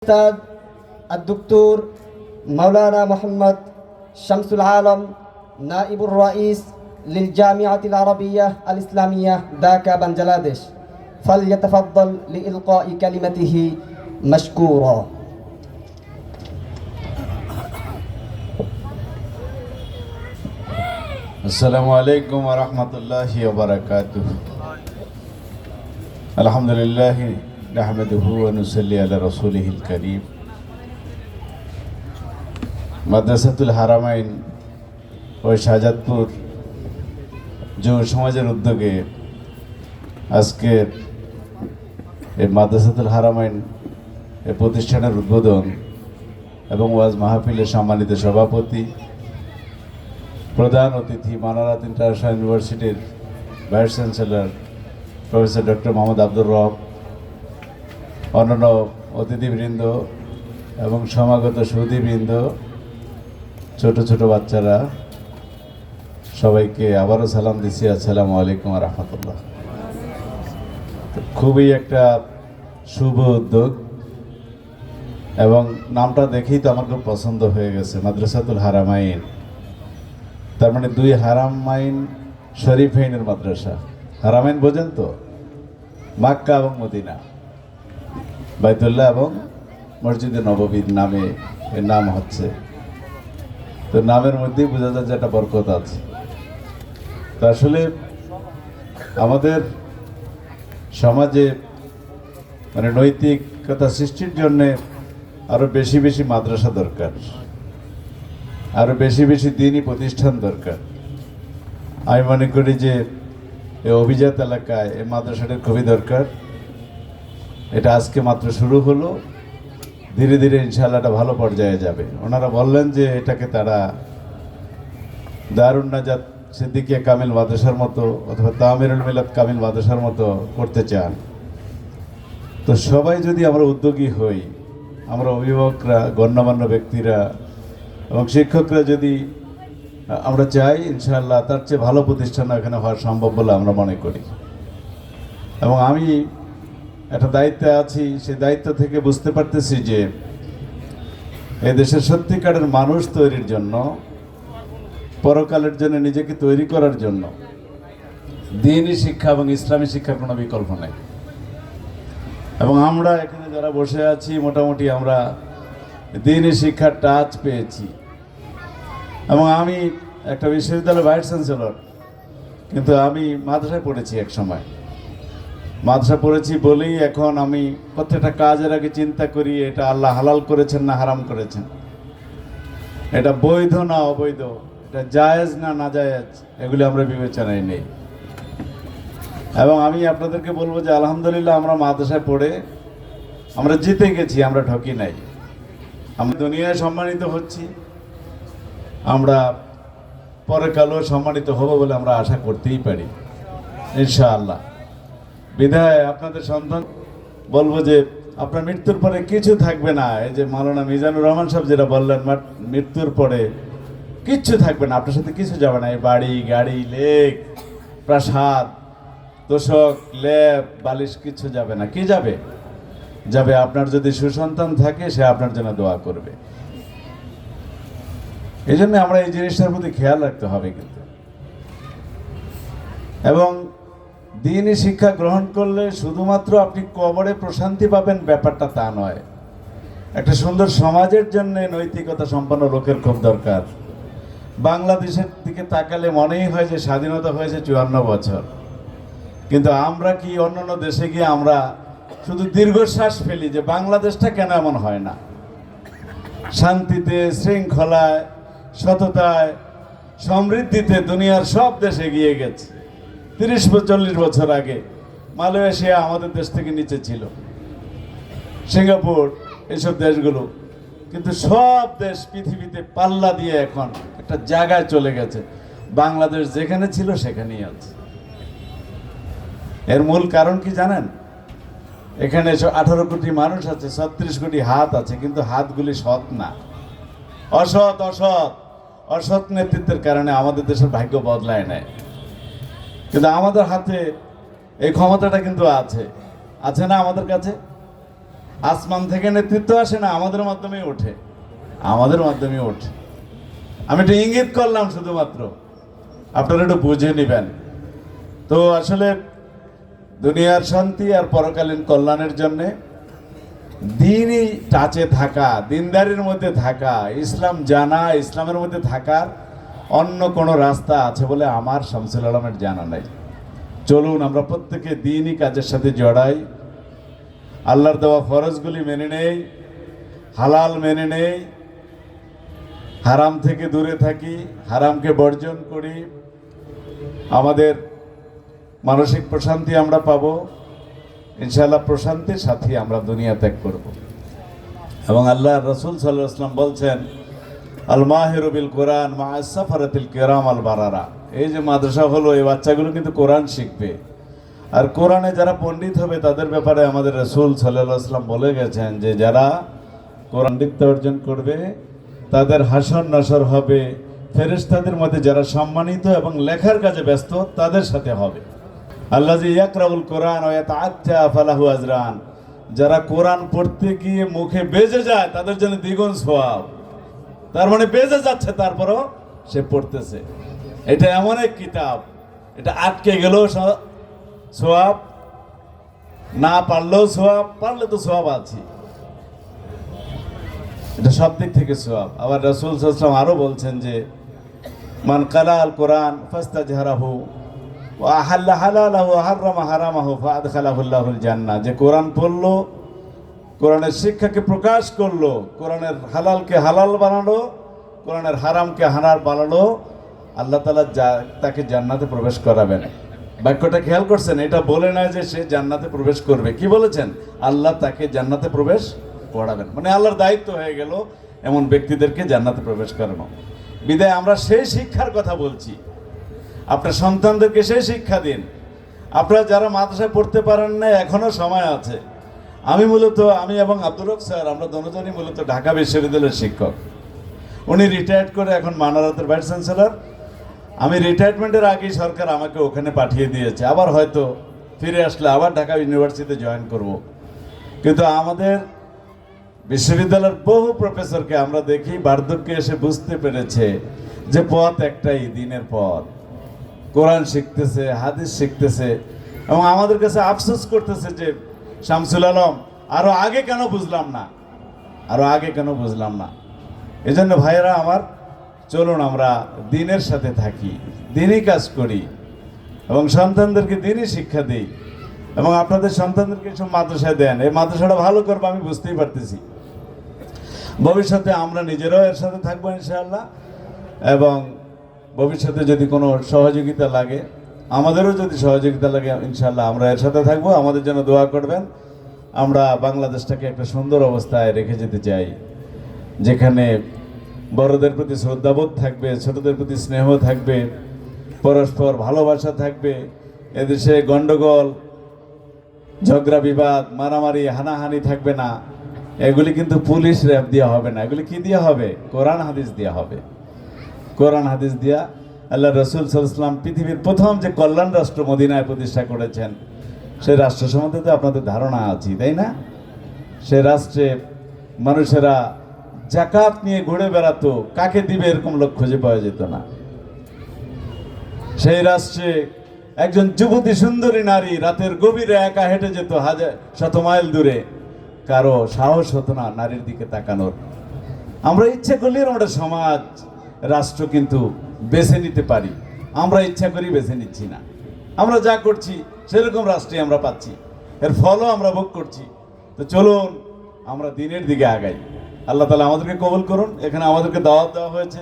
الأستاذ الدكتور مولانا محمد شمس العالم نائب الرئيس للجامعة العربية الإسلامية داكا بنجلاديش. فليتفضل لإلقاء كلمته مشكورا. السلام عليكم ورحمة الله وبركاته. الحمد لله নাহমেদহু অনুসল্লি আলা রসুলহিল করিম মাদ্রাসাতুল হারামাইন ও শাহজাদপুর যুব সমাজের উদ্যোগে আজকের এই মাদ্রাসাতুল হারামাইন এই প্রতিষ্ঠানের উদ্বোধন এবং ওয়াজ মাহফিলের সম্মানিত সভাপতি, প্রধান অতিথি মানারাত ইন্টারন্যাশনাল ইউনিভার্সিটির vice chancellor professor doctor Mohammad Abdur Rab অন্যান্য অতিথিবৃন্দ এবং সমাগত সুদীবৃন্দ ছোট ছোট বাচ্চারা, সবাইকে আবারও সালাম দিচ্ছি। আসসালামু আলাইকুম রহমতুল্লাহ। খুবই একটা শুভ উদ্যোগ এবং নামটা দেখেই তো আমার খুব পছন্দ হয়ে গেছে, মাদ্রাসাতুল হারামাইন। তার মানে দুই হারাম মাইন শরীফাইনের মাদ্রাসা। হারামাইন বোঝেন তো? মাক্কা এবং মদিনা। বাইতুল্লাহ এবং মসজিদে নববীর নামে এর নাম হচ্ছে। তো নামের মধ্যেই বোঝা যায় যে একটা বরকত আছে। তো আসলে আমাদের সমাজে মানে নৈতিকতা সৃষ্টির জন্যে আরও বেশি বেশি মাদ্রাসা দরকার। আরও বেশি বেশি দিনই প্রতিষ্ঠান দরকার। আমি মনে করি যে এই অভিজাত এলাকায় এই মাদ্রাসাটার খুবই দরকার। এটা আজকে মাত্র শুরু হলো। ধীরে ধীরে ইনশাল্লাহ এটা ভালো পর্যায়ে যাবে। ওনারা বললেন যে এটাকে তারা দারুণ নাজাত সিদ্দিকিয়া কামিল মাদ্রাসার মতো অথবা তামিরুল মিলাদ কামিল মাদ্রাসার মতো করতে চান। তো সবাই যদি আমরা উদ্যোগী হই, আমরা অভিভাবকরা, গণ্যমান্য ব্যক্তিরা এবং শিক্ষকরা যদি, আমরা চাই ইনশাআল্লাহ তার চেয়ে ভালো প্রতিষ্ঠান এখানে হওয়া সম্ভব বলে আমরা মনে করি। এবং আমি একটা দায়িত্বে আছি, সেই দায়িত্ব থেকে বুঝতে পারতেছি যে এই দেশের সত্যিকারের মানুষ তৈরির জন্য, পরকালের জন্য নিজেকে তৈরি করার জন্য দিনই শিক্ষা এবং ইসলামী শিক্ষার কোনো বিকল্প নেই। এবং আমরা এখানে যারা বসে আছি, মোটামুটি আমরা দিনই শিক্ষার টাচ পেয়েছি। এবং আমি একটা বিশ্ববিদ্যালয়ের ভাইস চ্যান্সেলর কিন্তু আমি মাদ্রাসায় পড়েছি এক সময়। মাদ্রাসা পড়েছি বলেই এখন আমি প্রত্যেকটা কাজের আগে চিন্তা করি, এটা আল্লাহ হালাল করেছেন না হারাম করেছেন। এটা বৈধ না অবৈধ, এটা জায়েজ না না জায়েজ এগুলি আমরা বিবেচনায় নেই। এবং আমি আপনাদেরকে বলব যে আলহামদুলিল্লাহ আমরা মাদ্রাসায় পড়ে আমরা জিতে গেছি, আমরা ঠকি নাই। আমরা দুনিয়ায় সম্মানিত হচ্ছি, আমরা পরে কালো সম্মানিত হব বলে আমরা আশা করতেই পারি, ইনশাআল্লাহ। বিধায় আপনাদের সন্তান। বলব যে আপনার মৃত্যুর পরে কিছু থাকবে না। এই যে মাওলানা মিজানুর রহমান সাহেব যেটা বললেন মৃত্যুর পরে কিচ্ছু থাকবে না। আপনার সাথে কিছু যাবে না। এই বাড়ি, গাড়ি, লেক, প্রাসাদ, তোষক, লেপ, বালিশ কিছু যাবে না। কি যাবে? যাবে আপনার যদি সুসন্তান থাকে, সে আপনার জন্য দোয়া করবে। এই জন্য আমরা এই জিনিসটার প্রতি খেয়াল রাখতে হবে কিন্তু। এবং দিনই শিক্ষা গ্রহণ করলে শুধুমাত্র আপনি কবরে প্রশান্তি পাবেন, ব্যাপারটা তা নয়। একটা সুন্দর সমাজের জন্য নৈতিকতা সম্পন্ন লোকের খুব দরকার। বাংলাদেশের দিকে তাকালে মনেই হয় যে স্বাধীনতা হয়েছে চুয়ান্ন বছর। কিন্তু আমরা কি অন্যান্য দেশে গিয়ে আমরা শুধু দীর্ঘশ্বাস ফেলি যে বাংলাদেশটা কেন এমন হয় না? শান্তিতে, শৃঙ্খলায়, সততায়, সমৃদ্ধিতে দুনিয়ার সব দেশে এগিয়ে গেছে। তিরিশ চল্লিশ বছর আগে মালয়েশিয়া আমাদের দেশ থেকে নিচে ছিল। সিঙ্গাপুর এসব দেশগুলো। কিন্তু সব দেশ পৃথিবীতে পাল্লা দিয়ে এখন একটা জায়গায় চলে গেছে। বাংলাদেশ যেখানে ছিল সেখানেই আছে। এর মূল কারণ কি জানেন? এখানে আঠারো কোটি মানুষ আছে, ছত্রিশ কোটি হাত আছে, কিন্তু হাতগুলি সৎ না। অসৎ অসৎ। অসৎ নেতৃত্বের কারণে আমাদের দেশের ভাগ্য বদলায় নেয় কিন্তু আমাদের হাতে এই ক্ষমতাটা কিন্তু আছে। আছে না আমাদের কাছে? আসমান থেকে নেতৃত্ব আসে না, আমাদের মাধ্যমে ওঠে। আমাদের মাধ্যমে ওঠে। আমি একটু ইঙ্গিত করলাম শুধুমাত্র। আপনারা একটু বুঝে নেবেন। তো আসলে দুনিয়ার শান্তি আর পরকালীন কল্যাণের জন্যে দিনই টাচে থাকা, দিনদারির মধ্যে থাকা, ইসলাম জানা, ইসলামের মধ্যে থাকার অন্য কোনো রাস্তা আছে বলে আমার শামসুল আলমের জানা নাই। চলুন, আমরা প্রত্যেকে দিনই কাজের সাথে জড়াই। আল্লাহর দেওয়া ফরজগুলি মেনে নেই, হালাল মেনে নেই, হারাম থেকে দূরে থাকি, হারামকে বর্জন করি। আমাদের মানসিক প্রশান্তি আমরা পাবো ইনশাল্লাহ প্রশান্তির সাথে আমরা দুনিয়া ত্যাগ করব। এবং আল্লাহ রসুল সাল্লাহ আসলাম বলছেন আল মাহেরুবিল কোরআন মা সাফারাতিল কেরাম আল বারারা এই যে মাদ্রাসা হলো, এই বাচ্চাগুলো কিন্তু কোরআন শিখবে। আর কোরআনে যারা পণ্ডিত হবে, তাদের ব্যাপারে আমাদের রসুল সাল্লাহ আসলাম বলে গেছেন যে, যারা কোরআন দিকতে অর্জন করবে, তাদের হাসন নসর হবে। ফেরেশতাদের মধ্যে যারা সম্মানিত এবং লেখার কাজে ব্যস্ত, তাদের সাথে হবে। আল্লাহ ইয়াকরাউল কোরআন ও আচ্ছা ফালাহু আজরান। যারা কোরআন পড়তে গিয়ে মুখে বেজে যায়, তাদের জন্য দ্বিগুণ সোয়াব তার মানে বেজে যাচ্ছে, তারপরও সে পড়তেছে। এটা এমন এক কিতাব। এটা আটকে গেলেও সোয়াব না পারলেও সোয়াব, পারলে তো সোয়াব আছে। এটা সব দিক থেকে সোয়াব। আবার রসুল সাল্লাম আরও বলছেন যে, মান কালা আল কোরআন ফাস্তা জাহারাহু আহাল্লা হালালাহু হারামা হারামাহু ফাদ খালাহুল্লাহুল জান্নাহ। যে কোরআন পড়ল কোরআনের শিক্ষাকে প্রকাশ করল, কোরআনের হালালকে হালাল বানালো, কোরআনের হারামকে হারার বানালো, আল্লাহ তালা যা, তাকে জান্নাতে প্রবেশ করাবেন। বাক্যটা খেয়াল করছেন? এটা বলে না যে সে জান্নাতে প্রবেশ করবে। কি বলেছেন? আল্লাহ তাকে জান্নাতে প্রবেশ করাবেন। মানে আল্লাহর দায়িত্ব হয়ে গেল এমন ব্যক্তিদেরকে জান্নাতে প্রবেশ করানো। বিদায়, আমরা সেই শিক্ষার কথা বলছি। আপনার সন্তানদেরকে সেই শিক্ষা দিন। আপনারা যারা মাদ্রাসায় পড়তে পারেন না এখনও সময় আছে। আমি মূলত, আমি এবং আব্দুর স্যার, আমরা দুজনই মূলত ঢাকা বিশ্ববিদ্যালয়ের শিক্ষক। উনি রিটায়ার্ড করে এখন মানারাতের ভাইস চ্যান্সেলর আমি রিটায়ারমেন্টের আগেই সরকার আমাকে ওখানে পাঠিয়ে দিয়েছে। আবার হয়তো ফিরে আসলে আবার ঢাকা ইউনিভার্সিটিতে জয়েন করব। কিন্তু আমাদের বিশ্ববিদ্যালয়ের বহু প্রফেসরকে আমরা দেখি বার্ধক্যে এসে বুঝতে পেরেছে যে পথ একটাই, দিনের পথ। কোরআন শিখতেছে, হাদিস শিখতেছে এবং আমাদের কাছে আফসোস করতেছে যে শামসুল আলম, আরও আগে কেন বুঝলাম না? আরও আগে কেন বুঝলাম না? এই জন্য ভাইয়েরা আমার, চলুন আমরা দিনের সাথে থাকি, দিনই কাজ করি এবং সন্তানদেরকে দিনই শিক্ষা দিই এবং আপনাদের সন্তানদেরকে সব মাদ্রাসায় দেন। এই মাদ্রাসাটা ভালো করব আমি বুঝতেই পারতেছি। ভবিষ্যতে আমরা নিজেরাও এর সাথে থাকব ইনশাআল্লাহ এবং ভবিষ্যতে যদি কোনো সহযোগিতা লাগে আমাদেরও যদি সহযোগিতা লাগে, ইনশাআল্লাহ আমরা এর সাথে থাকব। আমাদের জন্য দোয়া করবেন। আমরা বাংলাদেশটাকে একটা সুন্দর অবস্থায় রেখে যেতে চাই, যেখানে বড়দের প্রতি শ্রদ্ধাবোধ থাকবে, ছোটদের প্রতি স্নেহ থাকবে, পরস্পর ভালোবাসা থাকবে, এদেশে গণ্ডগোল ঝগড়া বিবাদ, মারামারি, হানাহানি থাকবে না। এগুলি কিন্তু পুলিশ র্যাব দেওয়া হবে না। এগুলি কি দেওয়া হবে? কোরআন হাদিস দেওয়া হবে। কোরআন হাদিস দিয়া আল্লাহ রসুল সাল্লাম পৃথিবীর প্রথম যে কল্যাণ রাষ্ট্র মদিনায় প্রতিষ্ঠা করেছেন সেই রাষ্ট্র সম্বন্ধে তো আপনাদের ধারণা আছে তাই না? সে রাষ্ট্রে মানুষেরা জাকাত নিয়ে ঘুরে বেড়াতো, কাকে দিবে এরকম লোক খুঁজে পাওয়া যেত না। সেই রাষ্ট্রে একজন যুবতী সুন্দরী নারী রাতের গভীরে একা হেঁটে যেত হাজার, শত মাইল দূরে। কারও সাহস হতো না নারীর দিকে তাকানোর। আমরা ইচ্ছে করলে আমরা সমাজ, রাষ্ট্র কিন্তু বেছে নিতে পারি। আমরা ইচ্ছা করি বেছে নিচ্ছি না। আমরা যা করছি, সেরকম রাষ্ট্রে আমরা পাচ্ছি। এর ফলও আমরা ভোগ করছি। তো চলুন, আমরা দিনের দিকে আগাই। আল্লাহ তালা আমাদেরকে কবল করুন। এখানে আমাদেরকে দাওয়াত দেওয়া হয়েছে।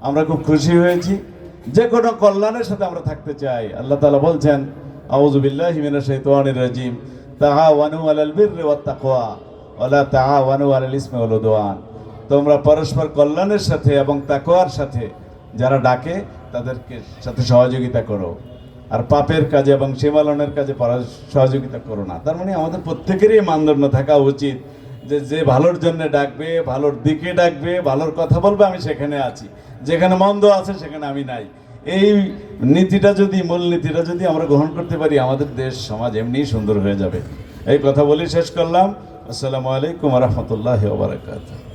আমরা খুব খুশি হয়েছি। যে কোনো কল্যাণের সাথে আমরা থাকতে চাই। আল্লাহ তালা বলছেন আউজুবিল্লাহ হিমিনা শৈতানির রাজিম। তাহা ওয়ানু আলাল বীর ওয়াত তাকওয়া। ওয়ালা তাহা ওয়ানু আলাল ইসমে উদওয়ান। তোমরা পরস্পর কল্যাণের সাথে এবং তাকোয়ার সাথে যারা ডাকে, তাদেরকে সাথে সহযোগিতা করো। আর পাপের কাজে এবং সীমালনের কাজে সহযোগিতা করো না। তার মানে আমাদের প্রত্যেকেরই মানদণ্ড থাকা উচিত যে যে ভালোর জন্য ডাকবে, ভালোর দিকে ডাকবে, ভালোর কথা বলবে, আমি সেখানে আছি। যেখানে মন্দ আছে, সেখানে আমি নাই। এই নীতিটা যদি, মূল নীতিটা যদি আমরা গ্রহণ করতে পারি, আমাদের দেশ, সমাজ এমনিই সুন্দর হয়ে যাবে। এই কথা বলি শেষ করলাম। আসসালামু আলাইকুম রহমতুল্লাহ ওবরাকাতুহ